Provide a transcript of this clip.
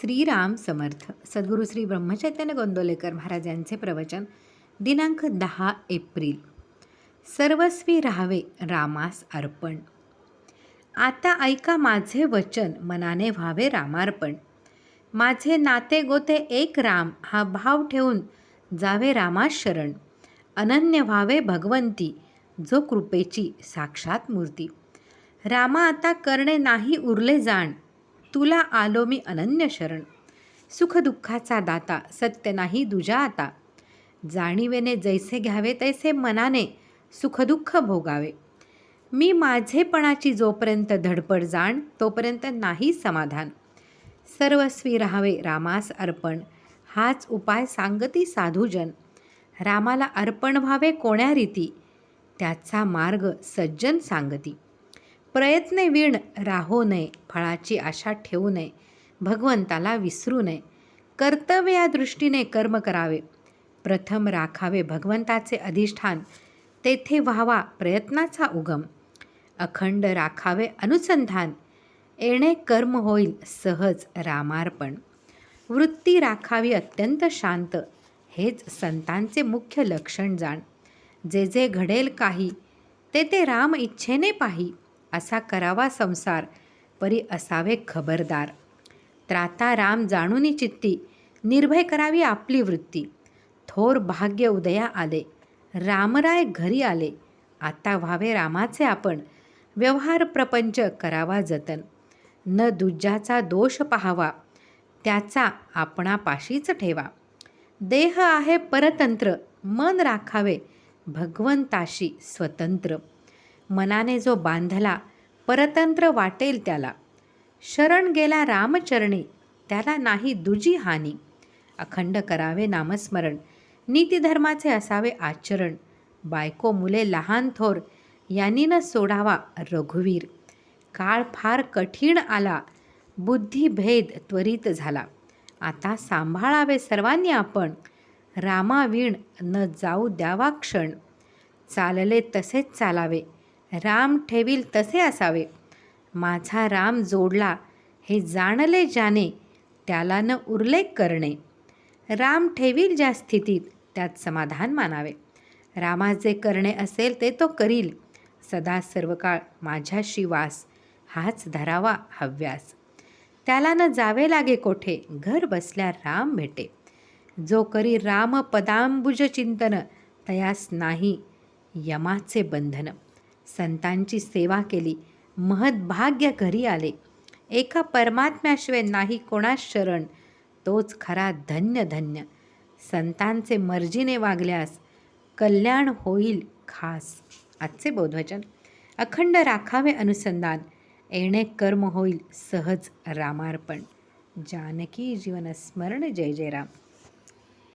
श्रीराम समर्थ सद्गुरू श्री ब्रह्मचैतन्य गोंदोलेकर महाराज यांचे प्रवचन दिनांक दहा एप्रिल. सर्वस्वी राहावे रामास अर्पण. आता ऐका माझे वचन मनाने व्हावे रामार्पण. माझे नाते गोते एक राम हा भाव ठेवून जावे रामास शरण. अनन्य व्हावे भगवंती जो कृपेची साक्षात मूर्ती. रामा आता करणे नाही उरले जाण. तुला आलो मी अनन्य शरण. सुखदुःखाचा दाता सत्य नाही दुजा आता. जाणीवेने जैसे घ्यावे तैसे मनाने सुखदुःख भोगावे. मी माझेपणाची जोपर्यंत धडपड जाण तोपर्यंत नाही समाधान. सर्वस्वी राहावे रामास अर्पण हाच उपाय सांगती साधूजन. रामाला अर्पण व्हावे कोण्या रीती? त्याचा मार्ग सज्जन सांगती. प्रयत्न वीण राहो नये फळाची आशा ठेवू नये भगवंताला विसरू नये. कर्तव्य या दृष्टीने कर्म करावे. प्रथम राखावे भगवंताचे अधिष्ठान तेथे व्हावा प्रयत्नाचा उगम. अखंड राखावे अनुसंधान येणे कर्म होईल सहज रामार्पण. वृत्ती राखावी अत्यंत शांत हेच संतांचे मुख्य लक्षण जाण. जे जे घडेल काही ते ते राम इच्छेने पाही. असा करावा संसार परी असावे खबरदार. त्राता राम जाणूनी चित्ती निर्भय करावी आपली वृत्ती. थोर भाग्य उदया आले रामराय घरी आले. आता व्हावे रामाचे आपण व्यवहार प्रपंच करावा जतन. न दुज्जाचा दोष पाहावा त्याचा आपणापाशीच ठेवा. देह आहे परतंत्र मन राखावे भगवंताशी स्वतंत्र. मनाने जो बांधला परतंत्र वाटेल त्याला. शरण गेला रामचरणी त्याला नाही दुजी हानी. अखंड करावे नामस्मरण नीतिधर्माचे असावे आचरण. बायको मुले लहान थोर यांनी न सोडावा रघुवीर. काळ फार कठीण आला बुद्धिभेद त्वरित झाला. आता सांभाळावे सर्वांनी आपण रामावीण न जाऊ द्यावा क्षण. चालले तसेच चालावे. राम ठेवील तसे असावे. माझा राम जोडला हे जाणले ज्याने त्याला न उर्लेख करणे. राम ठेवील ज्या स्थितीत त्यात समाधान मानावे. रामास जे करणे असेल ते तो करील. सदा सर्व काळ माझ्याशी वास हाच धरावा हव्यास. त्याला न जावे लागे कोठे घर बसल्या राम भेटे. जो करी राम पदांबुज चिंतन तयास नाही यमाचे बंधन. संतांची सेवा केली. महद्भाग्य घरी आले. एका परमात्म्याशिवाय नाही कोणास शरण. तोच खरा धन्य धन्य. संतांचे मर्जीने वागल्यास कल्याण होईल खास. आजचे बोधवचन. अखंड राखावे अनुसंधान. येणे कर्म होईल सहज रामार्पण. जानकी जीवनस्मरण जय जय राम.